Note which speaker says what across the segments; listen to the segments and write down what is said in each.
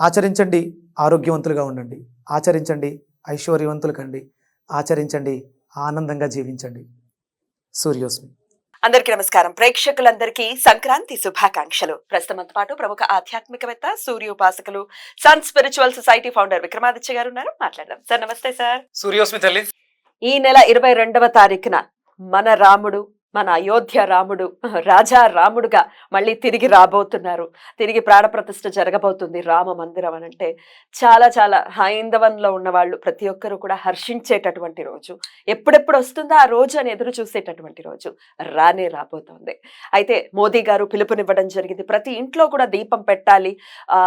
Speaker 1: ఆచరించండి ఆరోగ్యవంతులుగా ఉండండి. ఆచరించండి ఐశ్వర్యవంతులు కండి ఆచరించండి ఆనందంగా జీవించండి. సూర్యోస్మి.
Speaker 2: అందరికీ నమస్కారం. ప్రేక్షకులందరికీ సంక్రాంతి శుభాకాంక్షలు. ప్రస్తుతంతో పాటు ప్రముఖ ఆధ్యాత్మికవేత్త సూర్యోపాసకులు Sun Spiritual Society founder Vikramaditya గారు ఉన్నారు. మాట్లాడదాం. సార్ నమస్తే సార్.
Speaker 1: సూర్యోస్మి తల్లి.
Speaker 2: ఈ నెల ఇరవై రెండవ తారీఖున మన రాముడు మన అయోధ్య రాముడు రాజా రాముడుగా మళ్ళీ తిరిగి రాబోతున్నారు. తిరిగి ప్రాణప్రతిష్ఠ జరగబోతుంది రామ మందిరం అని అంటే చాలా చాలా హైందవంలో ఉన్న వాళ్ళు ప్రతి ఒక్కరూ కూడా హర్షించేటటువంటి రోజు. ఎప్పుడెప్పుడు వస్తుందో ఆ రోజు అని ఎదురు చూసేటటువంటి రోజు. రానే రాబోతోంది. అయితే మోదీ గారు పిలుపునివ్వడం జరిగింది. ప్రతి ఇంట్లో కూడా దీపం పెట్టాలి. ఆ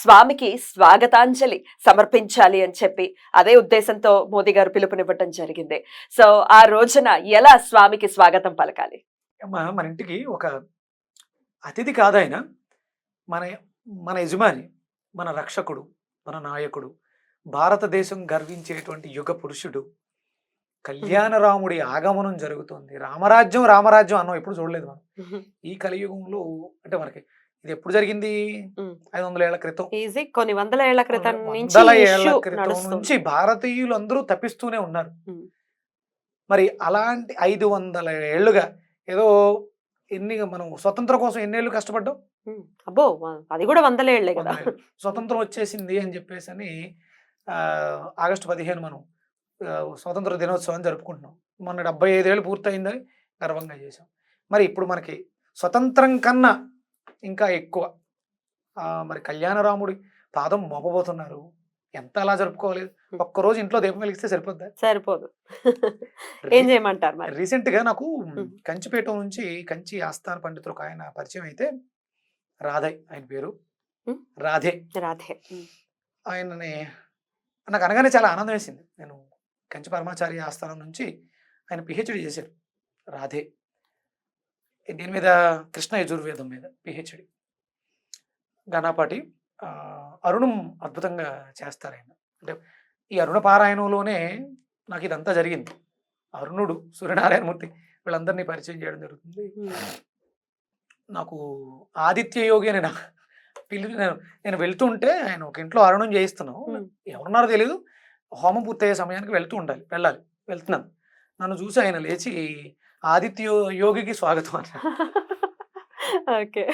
Speaker 2: స్వామికి స్వాగతాంజలి సమర్పించాలి అని చెప్పి అదే ఉద్దేశంతో మోదీ గారు పిలుపునివ్వడం జరిగింది. సో ఆ రోజున ఎలా స్వామికి స్వాగతం పలకాలి.
Speaker 1: అమ్మ మన ఇంటికి ఒక అతిథి కాదాయన మన మన యజమాని మన రక్షకుడు మన నాయకుడు భారతదేశం గర్వించేటువంటి యుగ పురుషుడు కళ్యాణరాముడి ఆగమనం జరుగుతుంది. రామరాజ్యం రామరాజ్యం అన్నం ఎప్పుడు చూడలేదు మనం. ఈ కలియుగంలో అంటే మనకి ఇది ఎప్పుడు జరిగింది. ఐదు వందల ఏళ్ళ క్రితం.
Speaker 2: కొన్ని వందల ఏళ్ళ క్రితం నుంచి
Speaker 1: వందల
Speaker 2: ఏళ్ళ
Speaker 1: క్రితం. నుంచి భారతీయులు అందరూ తప్పిస్తూనే ఉన్నారు. మరి అలాంటి ఐదు వందల ఏళ్ళుగా ఏదో ఎన్ని మనం స్వతంత్రం కోసం ఎన్నేళ్ళు కష్టపడ్డాం.
Speaker 2: అబ్బో! అది కూడా వందల కదా.
Speaker 1: స్వతంత్రం వచ్చేసింది అని చెప్పేసి అని ఆగస్టు పదిహేను మనం స్వతంత్ర దినోత్సవాన్ని జరుపుకుంటున్నాం. మొన్న డెబ్బై ఐదేళ్ళు పూర్తయిందని గర్వంగా చేసాం మరి ఇప్పుడు మనకి స్వతంత్రం కన్నా ఇంకా ఎక్కువ. మరి కళ్యాణరాముడి పాదం మోపబోతున్నారు. ఎంత అలా జరుపుకోవాలి ఒక్కరోజు ఇంట్లో దీపం వెలిగిస్తే సరిపోద్దా?
Speaker 2: సరిపోదు. ఏం చేయమంటారు మరి?
Speaker 1: రీసెంట్గా నాకు. కంచిపేట నుంచి కంచి ఆస్థాన పండితుడు ఒక ఆయన పరిచయం అయితే రాధయ్ ఆయన పేరు. రాధే.
Speaker 2: రాధే.
Speaker 1: ఆయనని నాకు అనగానే చాలా ఆనందం వేసింది. నేను కంచి పరమాచార్య ఆస్థానం నుంచి ఆయన పిహెచ్డి చేశారు. రాధే. దీని మీద కృష్ణ యజుర్వేదం మీద పిహెచ్డి. ఘనాపాటి అరుణం అద్భుతంగా చేస్తారు ఆయన. అంటే ఈ అరుణ పారాయణంలోనే నాకు ఇదంతా జరిగింది. అరుణుడు సూర్యనారాయణమూర్తి వీళ్ళందరినీ పరిచయం చేయడం జరుగుతుంది. నాకు ఆదిత్య యోగి అని నా పిలు నేను నేను వెళ్తుంటే ఆయన ఒక ఇంట్లో అరుణం చేయిస్తున్నాం.
Speaker 2: ఉమ్.
Speaker 1: ఎవరున్నారో తెలియదు హోమం పూర్తయ్యే సమయానికి వెళ్తూ ఉండాలి వెళ్ళాలి వెళ్తున్నాను. నన్ను చూసి ఆయన లేచి ఆదిత్య యోగికి స్వాగతం అన్నారు
Speaker 2: ఓకే.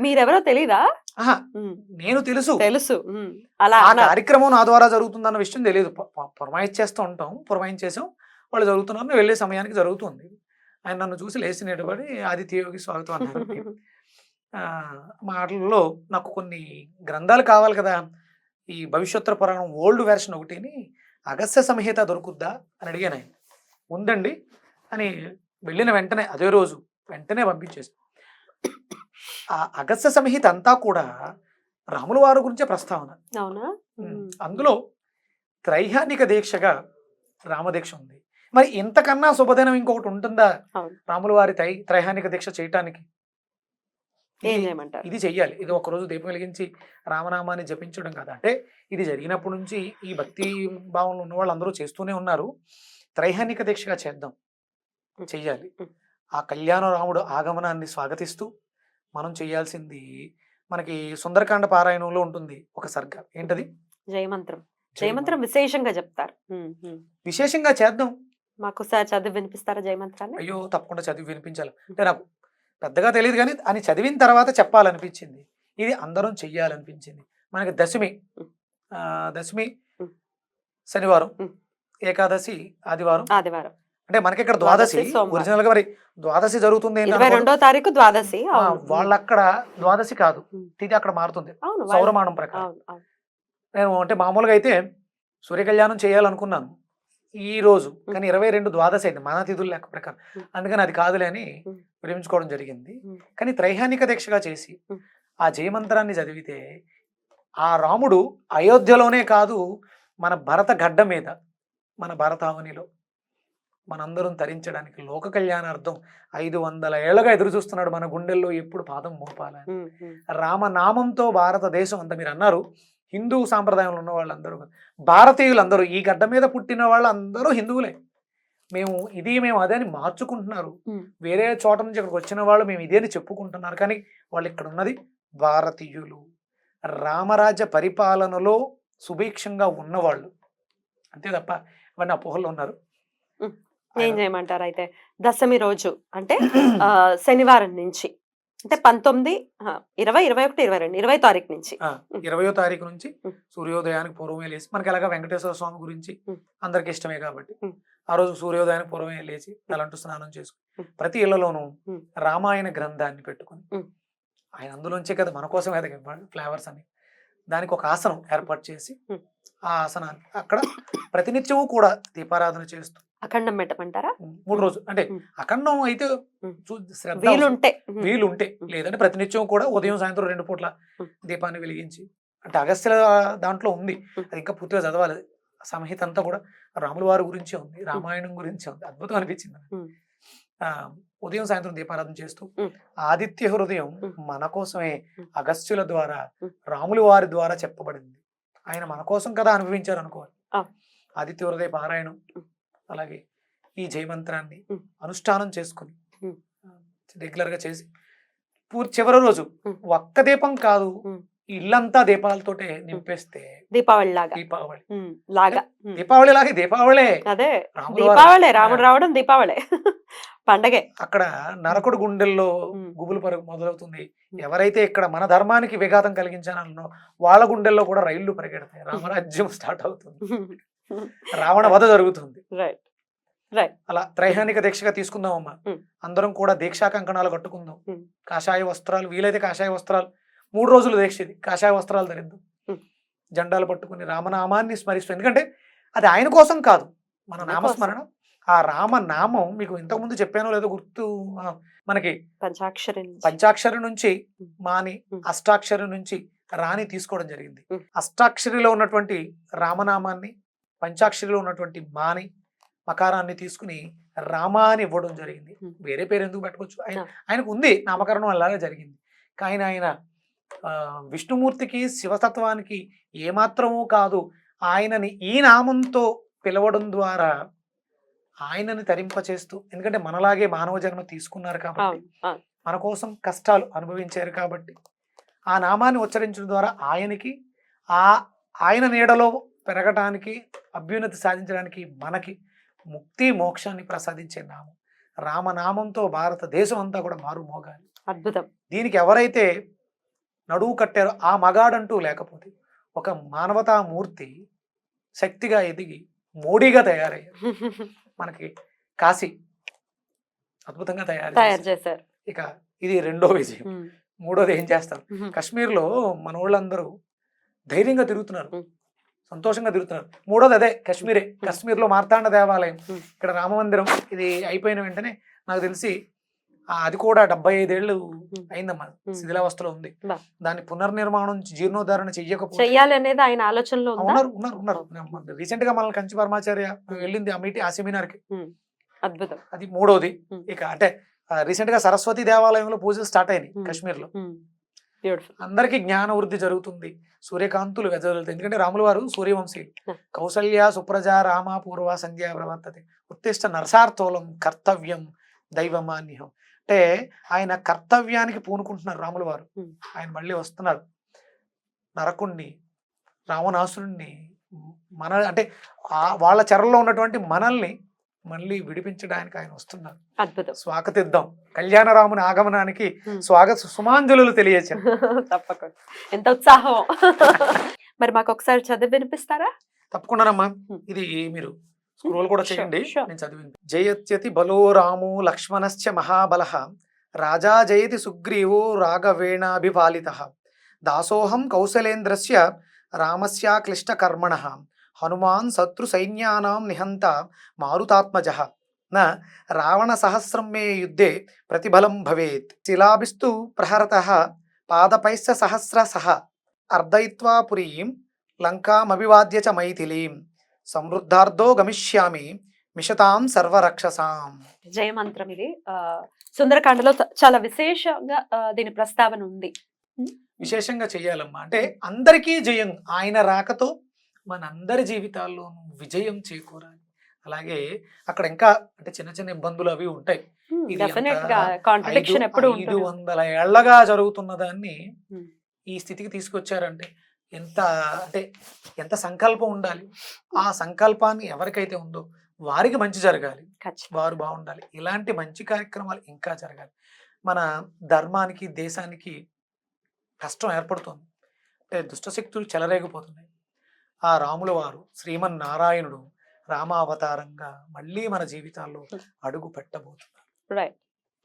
Speaker 2: మీరెవరో తెలీదా.
Speaker 1: నేను తెలుసు.
Speaker 2: తెలుసు. అలా
Speaker 1: ఆ. కార్యక్రమం నా ద్వారా జరుగుతుందన్న విషయం తెలియదు ప- ప- పురమాయించేస్తూ ఉంటాం. పురమాయించేసాం వాళ్ళు జరుగుతున్నారు నేను వెళ్ళే సమయానికి జరుగుతుంది. ఆయన నన్ను చూసి లేచి నిలబడి ఆదిత్య యోగి స్వాగతం అన్నారు మాటల్లో నాకు కొన్ని గ్రంథాలు కావాలి కదా. ఈ భవిష్యోత్తర పురాణం ఓల్డ్ వెర్షన్ ఒకటిని అగస్త్య సంహిత దొరుకుద్దా అని అడిగాను ఆయన. ఉందండి. అని వెళ్ళిన వెంటనే అదే రోజు వెంటనే పంపించేసి ఆ అగస్త్య సంహిత అంతా కూడా రాముల వారి గురించే ప్రస్తావన.
Speaker 2: అవునా.
Speaker 1: అందులో త్రైహానిక దీక్షగా రామదీక్ష ఉంది. మరి ఇంతకన్నా శుభదినం ఇంకొకటి ఉంటుందా. రాముల వారి తై త్రైహానిక దీక్ష చేయటానికి? ఇది- చెయ్యాలి. ఇది ఒక రోజు దీపం వెలిగించి రామనామాన్ని జపించడం కదా. అంటే ఇది జరిగినప్పటి నుంచి ఈ భక్తి భావంలో ఉన్న వాళ్ళు అందరూ చేస్తూనే ఉన్నారు. త్రైహానిక దీక్షగా చేద్దాం. చెయ్యాలి. ఆ కళ్యాణ రాముడు ఆగమనాన్ని స్వాగతిస్తూ మనం చేయాల్సింది మనకి సుందరకాండ పారాయణంలో ఉంటుంది ఒక సర్గ. ఏంటది?
Speaker 2: జయమంత్రం. జయమంత్రం. విశేషంగా చెప్తారు.
Speaker 1: విశేషంగా చేద్దాం.
Speaker 2: మాకు సార్ చదివి వినిపిస్తారా జయమంత్రాన్ని?
Speaker 1: అయ్యో తప్పకుండా చదివి వినిపించాలి. అంటే నాకు పెద్దగా తెలియదు కానీ అని చదివిన తర్వాత చెప్పాలనిపించింది. ఇది అందరం చెయ్యాలనిపించింది. మనకి దశమి దశమి. శనివారం. ఏకాదశి ఆదివారం.
Speaker 2: ఆదివారం.
Speaker 1: అంటే మనకి ఇక్కడ ద్వాదశి. ఒరిజినల్గా మరి ద్వాదశి జరుగుతుంది.
Speaker 2: రెండో తారీఖు ద్వాదశి
Speaker 1: ఆ,
Speaker 2: అవును.
Speaker 1: వాళ్ళ అక్కడ ద్వాదశి కాదు. తిథి అక్కడ మారుతుంది సౌరమానం ప్రకారం నేను అంటే మామూలుగా అయితే సూర్య కళ్యాణం చేయాలనుకున్నాను ఈ రోజు కానీ ఇరవై రెండు ద్వాదశి అయింది మన తిథుల లెక్క ప్రకారం. అందుకని అది కాదులే అని. విరమించుకోవడం జరిగింది. కానీ త్రైహానిక దీక్షగా చేసి. ఆ జయమంత్రాన్ని చదివితే ఆ రాముడు అయోధ్యలోనే కాదు మన భరత గడ్డ మీద మన భరతావనిలో మనందరం తరించడానికి లోక కళ్యాణార్థం ఐదు వందల ఏళ్ళగా ఎదురు చూస్తున్నాడు మన గుండెల్లో ఎప్పుడు పాదం మోపాలని. రామనామంతో భారతదేశం అంతా మీరు అన్నారు. హిందూ సాంప్రదాయంలో ఉన్న వాళ్ళందరూ భారతీయులందరూ ఈ గడ్డ మీద పుట్టిన వాళ్ళందరూ హిందువులే. మేము ఇది మేము అదే అని మార్చుకుంటున్నారు. వేరే చోట నుంచి ఇక్కడికి వచ్చిన వాళ్ళు మేము ఇదే అని చెప్పుకుంటున్నారు. కానీ వాళ్ళు ఇక్కడ ఉన్నది భారతీయులు. రామరాజ్య పరిపాలనలో సుభిక్షంగా ఉన్నవాళ్ళు. అంతే తప్ప ఇవన్నీ అపోహల్లో ఉన్నారు.
Speaker 2: ఏం చేయమంటారు అయితే దశమి రోజు అంటే శనివారం నుంచి అంటే పంతొమ్మిది ఇరవై ఇరవై ఒకటి ఇరవై రెండు ఇరవై తారీఖు నుంచి
Speaker 1: ఇరవయో తారీఖు నుంచి. సూర్యోదయానికి పూర్వమే లేచి మనకి ఎలాగా వెంకటేశ్వర స్వామి గురించి. అందరికి ఇష్టమే కాబట్టి. ఆ రోజు సూర్యోదయానికి పూర్వమే లేచి తలంటు స్నానం చేసుకుని. ప్రతి
Speaker 2: ఇళ్ళలోనూ.
Speaker 1: రామాయణ గ్రంథాన్ని పెట్టుకుని. ఆయన అందులోంచే కదా మన కోసం ఎదగ ఫ్లేవర్స్ అని దానికి ఒక ఆసనం ఏర్పాటు చేసి. ఆ ఆసనాన్ని అక్కడ ప్రతినిత్యము కూడా దీపారాధన చేస్తూ
Speaker 2: అఖండం పెట్టమంటారా
Speaker 1: మూడు రోజులు అంటే. అఖండం అయితే.
Speaker 2: వీలుంటే ఉమ్,
Speaker 1: వీలు ఉంటే
Speaker 2: ఉమ్.
Speaker 1: లేదంటే ప్రతినిత్యం కూడా ఉదయం సాయంత్రం రెండు పూట్ల. దీపాన్ని వెలిగించి అంటే అగస్త్య దాంట్లో ఉంది. అది ఇంకా పూర్తిగా చదవాలి సంహిత అంతా కూడా రాముల వారి గురించే ఉంది రామాయణం గురించే ఉంది అద్భుతం అనిపించింది ఉదయం సాయంత్రం దీపారాధన చేస్తూ. ఆదిత్య హృదయం. మన కోసమే. అగస్త్యుల ద్వారా. రాముల వారి ద్వారా చెప్పబడింది ఆయన మన కోసం కదా అనుభవించారు అనుకోవాలి. ఆదిత్య హృదయ పారాయణం. అలాగే ఈ జయమంత్రాన్ని. అనుష్ఠానం చేసుకుని
Speaker 2: ఉమ్.
Speaker 1: రెగ్యులర్గా చేసి పూర్తి చివరి రోజు. ఒక్క దీపం కాదు. ఇల్లంతా దీపాలతోటే నింపేస్తే
Speaker 2: దీపావళి. లాగా.
Speaker 1: దీపావళి
Speaker 2: లాగా.
Speaker 1: దీపావళి లాగే దీపావళే.
Speaker 2: అదే. దీపావళి రాముడు రావడం దీపావళే. పండగే.
Speaker 1: అక్కడ నరకుడు గుండెల్లో. గుబులు పరుగు మొదలవుతుంది. ఎవరైతే ఇక్కడ మన ధర్మానికి విఘాతం కలిగించానో వాళ్ళ గుండెల్లో కూడా రైళ్ళు పరిగెడతాయి. రామరాజ్యం స్టార్ట్ అవుతుంది. రావణ వధ జరుగుతుంది
Speaker 2: రైట్
Speaker 1: అలా త్రైహానిక దీక్షగా తీసుకుందామమ్మా
Speaker 2: ఉమ్.
Speaker 1: అందరం కూడా దీక్షా కంకణాలు కట్టుకుందాం
Speaker 2: ఉమ్.
Speaker 1: కాషాయ వస్త్రాలు వీలైతే కాషాయ వస్త్రాలు మూడు రోజులు దీక్ష ఇది కాషాయ వస్త్రాలు ధరిద్దాం
Speaker 2: ఉమ్.
Speaker 1: జెండాలు పట్టుకుని రామనామాన్ని స్మరిస్తూ ఎందుకంటే అది ఆయన కోసం కాదు మన నామస్మరణ ఆ రామనామం మీకు ఇంతకుముందు చెప్పానో లేదో గుర్తు మనకి
Speaker 2: పంచాక్షరి.
Speaker 1: పంచాక్షరి నుంచి. మాని. అష్టాక్షరి నుంచి రాని తీసుకోవడం జరిగింది. అష్టాక్షరిలో ఉన్నటువంటి రామనామాన్ని పంచాక్షరిలో ఉన్నటువంటి మాని మకారాన్ని తీసుకుని రామాని ఇవ్వడం జరిగింది. వేరే పేరు ఎందుకు పెట్టుకోవచ్చు ఆయన. ఆయనకు ఉంది నామకరణం అలాగే జరిగింది కానీ ఆయన విష్ణుమూర్తికి శివతత్వానికి ఏమాత్రమూ కాదు ఆయనని ఈ నామంతో పిలవడం ద్వారా ఆయనని తరింపచేస్తూ ఎందుకంటే మనలాగే మానవ జన్మ తీసుకున్నారు కాబట్టి. మన కోసం కష్టాలు అనుభవించారు కాబట్టి ఆ నామాన్ని ఉచ్చరించడం ద్వారా ఆయనకి ఆ ఆయన నీడలో పెరగటానికి అభ్యున్నతి సాధించడానికి మనకి ముక్తి మోక్షాన్ని ప్రసాదించే నామం. రామనామంతో భారతదేశం అంతా కూడా మారు మోగాలి.
Speaker 2: అద్భుతం.
Speaker 1: దీనికి ఎవరైతే నడువు కట్టారో ఆ మగాడంటూ లేకపోతే ఒక మానవతా మూర్తి శక్తిగా ఎదిగి మోడీగా తయారయ్యారు. మనకి కాశీ అద్భుతంగా తయారు
Speaker 2: తయారు
Speaker 1: చేశారు. ఇక ఇది రెండో విజయం. మూడోది ఏం చేస్తారు? కాశ్మీర్లో మన వాళ్ళందరూ ధైర్యంగా తిరుగుతున్నారు. సంతోషంగా తిరుగుతున్నారు. మూడోది అదే కాశ్మీరే. కాశ్మీర్లో మార్తాండ దేవాలయం. ఇక్కడ రామ మందిరం ఇది అయిపోయిన వెంటనే నాకు తెలిసి అది కూడా డెబ్బై ఐదేళ్ళు
Speaker 2: ఉమ్.
Speaker 1: అయిందమ్మా. శిథిలావస్థలో ఉంది. దాన్ని పునర్నిర్మాణం జీర్ణోద్ధరణ చెయ్యకపోతే
Speaker 2: చెయ్యాలి అనేది ఆయన ఆలోచనలో ఉందా?
Speaker 1: ఉన్నారు ఉన్నారు ఉన్నారు. రీసెంట్గా మనల్ని కంచి పరమాచార్య వెళ్ళింది ఆ మీటింగ్ ఆ సెమినార్కి
Speaker 2: అద్భుతం.
Speaker 1: అది మూడోది. ఇక అంటే రీసెంట్గా సరస్వతి దేవాలయంలో పూజలు స్టార్ట్ అయినాయి.
Speaker 2: కాశ్మీర్లో
Speaker 1: అందరికీ జ్ఞాన వృద్ధి జరుగుతుంది. సూర్యకాంతులు వెదజల్లుతాయి. ఎందుకంటే రాముల వారు సూర్యవంశీ.
Speaker 2: Yeah.
Speaker 1: కౌసల్య సుప్రజ రామ పూర్వ సంధ్య ప్రవర్తతే. ఉత్తిష్ట నరసార్థోలం కర్తవ్యం దైవమాన్యం అంటే ఆయన కర్తవ్యానికి పూనుకుంటున్నారు రాముల వారు.
Speaker 2: Hmm.
Speaker 1: ఆయన మళ్ళీ వస్తున్నారు. నరకుణ్ణి రావణాసురుణ్ణి మన అంటే వాళ్ళ చెరలో ఉన్నటువంటి మనల్ని మళ్ళీ విడిపించడానికి ఆయన వస్తున్నారు.
Speaker 2: అద్భుతం.
Speaker 1: స్వాగతిద్దాం. కళ్యాణరాముని ఆగమనానికి. స్వాగత సుమాంజలు తెలియచారు
Speaker 2: తప్పకుండా. ఎంత ఉత్సాహం. మరి మాకు ఒకసారి చదివి వినిపిస్తారా?
Speaker 1: తప్పకుండానమ్మా. ఇది మీరు స్క్రోల్ కూడా చేయండి. నేను చదివి జయత్యతి బలో రాము లక్ష్మణశ్చ మహాబల. రాజా జయతి సుగ్రీవో రాఘవేణాభిపాలిత. దాసోహం కౌశలేంద్రస్య రామస్యాక్లిష్టకర్మణ. హనుమాన్ శత్రు సైన్యానాం నిహంత మారుతాత్మజ. న రావణ సహస్రం మే యుద్ధే ప్రతిబలం భవేత్. శిలాభిస్తు ప్రహరత పాదపైశ్చ సహస్ర సహ అర్ధయిత్వా పురీం లంకామభివాద్య చ మైథిలీం. సమృద్ధార్థో గమిష్యామి మిషతాం సర్వరక్షసాం.
Speaker 2: జయమంత్రం ఇది సుందరకాండలో చాలా విశేషంగా దీని ప్రస్తావన ఉంది.
Speaker 1: విశేషంగా చెయ్యాలమ్మా. అంటే అందరికీ జయం. ఆయన రాకతో మనందరి జీవితాల్లోనూ విజయం చేకూరాలి. అలాగే అక్కడ ఇంకా అంటే చిన్న చిన్న ఇబ్బందులు అవి ఉంటాయి. ఐదు- వందల ఏళ్ళగా జరుగుతున్న దాన్ని. ఈ స్థితికి తీసుకొచ్చారంటే ఎంత అంటే ఎంత సంకల్పం ఉండాలి? ఆ సంకల్పాన్ని ఎవరికైతే ఉందో వారికి మంచి జరగాలి. వారు బాగుండాలి. ఇలాంటి మంచి కార్యక్రమాలు ఇంకా జరగాలి. మన ధర్మానికి దేశానికి కష్టం ఏర్పడుతుంది. అంటే దుష్టశక్తులు చెలరేగిపోతున్నాయి. ఆ రాముల వారు శ్రీమన్నారాయణుడు రామావతారంగా మళ్ళీ మన జీవితాల్లో అడుగు పెట్టబోతున్నారు.
Speaker 2: రైట్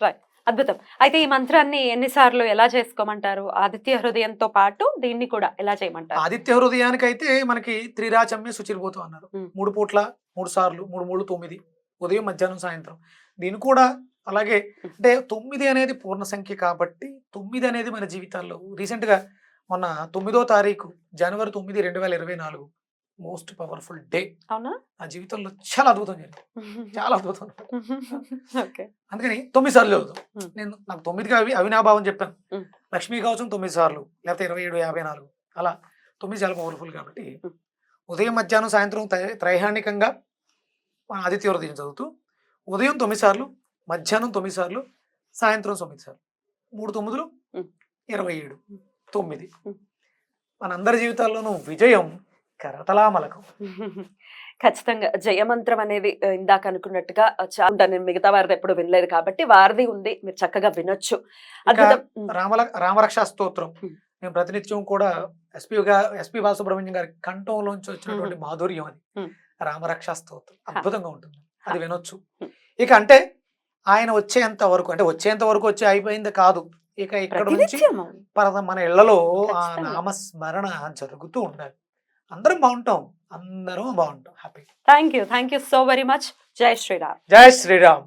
Speaker 2: రైట్ అద్భుతం. అయితే ఈ మంత్రాన్ని ఎన్నిసార్లు ఎలా చేసుకోమంటారు? ఆదిత్య హృదయంతో పాటు దీన్ని కూడా ఎలా చేయమంటారు?
Speaker 1: ఆదిత్య హృదయానికైతే మనకి త్రిరాచమ్య శుచిర్భూతం అన్నారు. మూడు పూట్ల మూడు సార్లు మూడు మూడు తొమ్మిది ఉదయం మధ్యాహ్నం సాయంత్రం. దీని కూడా అలాగే అంటే తొమ్మిది అనేది పూర్ణ సంఖ్య కాబట్టి తొమ్మిది అనేది మన జీవితాల్లో రీసెంట్గా మొన్న తొమ్మిదో తారీఖు జనవరి తొమ్మిది రెండు వేల ఇరవై నాలుగు. Most powerful day.
Speaker 2: అవునా?
Speaker 1: నా జీవితంలో చాలా అద్భుతం జరిగింది. చాలా అద్భుతం.
Speaker 2: ఓకే.
Speaker 1: అందుకని తొమ్మిది సార్లు చదువుతాం. నేను నాకు తొమ్మిదిగా అవి అవినాభావం చెప్పాను. లక్ష్మీ కవచం తొమ్మిది సార్లు లేకపోతే ఇరవై ఏడు యాభై నాలుగు. అలా తొమ్మిది చాలా పవర్ఫుల్ కాబట్టి. ఉదయం మధ్యాహ్నం సాయంత్రం త్రై- త్రైహాణికంగా ఆదిత్య హృదయం చదువుతూ ఉదయం తొమ్మిది సార్లు మధ్యాహ్నం తొమ్మిది సార్లు సాయంత్రం తొమ్మిది సార్లు. మూడు తొమ్మిదిలు. ఇరవై ఏడు. తొమ్మిది. మనందరి జీవితాల్లోనూ విజయం కరతలామలకం
Speaker 2: ఖచ్చితంగా. జయమంత్రం అనేది ఇందాక అనుకున్నట్టుగా చాలా నేను మిగతా వారిది ఎప్పుడు వినలేదు కాబట్టి వారిది ఉంది మీరు చక్కగా వినొచ్చు.
Speaker 1: రామల రామరక్షా స్తోత్రం. నేను ప్రతినిత్యం కూడా ఎస్పీగా ఎస్పి బాలసుబ్రహ్మణ్యం గారి కంఠంలోంచి వచ్చినటువంటి మాధుర్యం అది. రామరక్షా స్తోత్రం. అద్భుతంగా ఉంటుంది. అది వినొచ్చు. ఇక అంటే ఆయన వచ్చేంత వరకు అంటే వచ్చేంత వరకు వచ్చి అయిపోయింది కాదు. ఇక ఇక్కడ నుంచి
Speaker 2: ప్రతినిత్యము.
Speaker 1: పర- మన ఇళ్ళలో ఆ. నామస్మరణ జరుగుతూ ఉండాలి. అందరం బాగుంటాం. అందరం బాగుంటాం. Happy.
Speaker 2: Thank you thank you so very much. జై శ్రీరామ్.
Speaker 1: జై శ్రీరామ్.